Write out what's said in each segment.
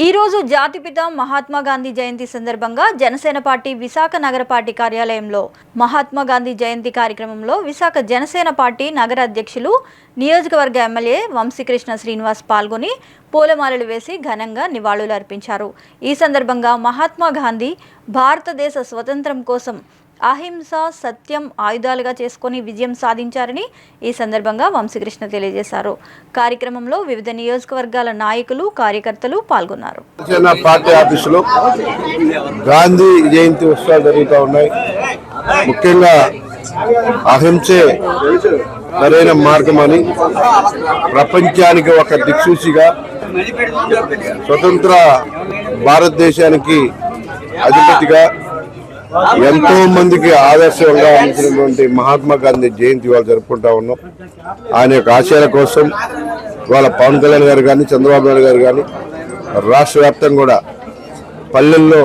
ఈరోజు జాతిపిత మహాత్మా గాంధీ జయంతి సందర్భంగా జనసేన పార్టీ విశాఖ నగర పార్టీ కార్యాలయంలో మహాత్మా గాంధీ జయంతి కార్యక్రమంలో విశాఖ జనసేన పార్టీ నగర అధ్యక్షులు నియోజకవర్గ ఎమ్మెల్యే వంశీకృష్ణ శ్రీనివాస్ పాల్గొని పూలమాలలు వేసి ఘనంగా నివాళులు అర్పించారు. ఈ సందర్భంగా మహాత్మా గాంధీ భారతదేశ స్వతంత్రం కోసం అహింస సత్యం ఆయుధాలుగా చేసుకొని విజయం సాధించారని ఈ సందర్భంగా వంశీకృష్ణ తెలియజేశారు. కార్యక్రమంలో వివిధ నియోజకవర్గాల నాయకులు కార్యకర్తలు పాల్గొన్నారు. పార్టీ ఆఫీసులో గాంధీ జయంతి ఉత్సవాలు జరుగుతూ ఉన్నాయి. ముఖ్యంగా అహింసే సరైన మార్గం అని ప్రపంచానికి ఒక దిక్సూచిగా స్వతంత్ర భారతదేశానికి అధిపతిగా ఎంతో మందికి ఆదర్శంగా ఉంటున్నటువంటి మహాత్మా గాంధీ జయంతి వాళ్ళు జరుపుకుంటా ఉన్నాం. ఆయన యొక్క ఆశయాల కోసం వాళ్ళ పవన్ కళ్యాణ్ గారు కానీ చంద్రబాబు నాయుడు గారు కానీ రాష్ట్ర వ్యాప్తంగా కూడా పల్లెల్లో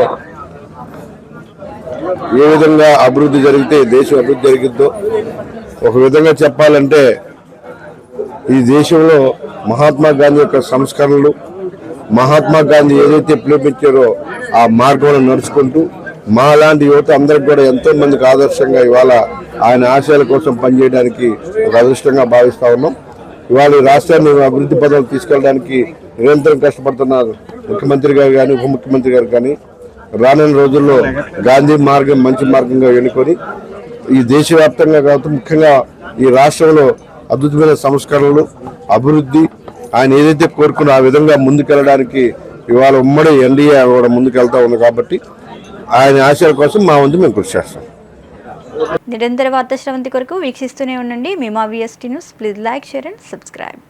ఏ విధంగా అభివృద్ధి జరిగితే దేశం అభివృద్ధి జరిగిద్దో ఒక విధంగా చెప్పాలంటే ఈ దేశంలో మహాత్మా గాంధీ యొక్క సంస్కరణలు మహాత్మా గాంధీ ఏదైతే పిలుపించారో ఆ మార్గంలో నడుచుకుంటూ మా లాంటి యువత అందరికి కూడా ఎంతో మందికి ఆదర్శంగా ఇవాళ ఆయన ఆశయాల కోసం పనిచేయడానికి ఒక అదృష్టంగా భావిస్తా ఉన్నాం. ఇవాళ ఈ రాష్ట్రాన్ని అభివృద్ధి పదాలు తీసుకెళ్ళడానికి నిరంతరం కష్టపడుతున్న ముఖ్యమంత్రి గారు కానీ ఉప ముఖ్యమంత్రి గారు కానీ రానున్న రోజుల్లో గాంధీ మార్గం మంచి మార్గంగా ఎన్నుకొని ఈ దేశవ్యాప్తంగా కావచ్చు ముఖ్యంగా ఈ రాష్ట్రంలో అద్భుతమైన సంస్కరణలు అభివృద్ధి ఆయన ఏదైతే కోరుకున్న ఆ విధంగా ముందుకెళ్ళడానికి ఇవాళ ఉమ్మడి ఎన్డీఏ కూడా ముందుకెళ్తా ఉంది కాబట్టి ఆయన ఆశయాల కోసం మా వంతు మేము కృషి చేస్తాం. నిరంతర వార్తా శ్రవంతి కొరకు వీక్షిస్తూనే ఉండండి. మీ మా VST news please like share and subscribe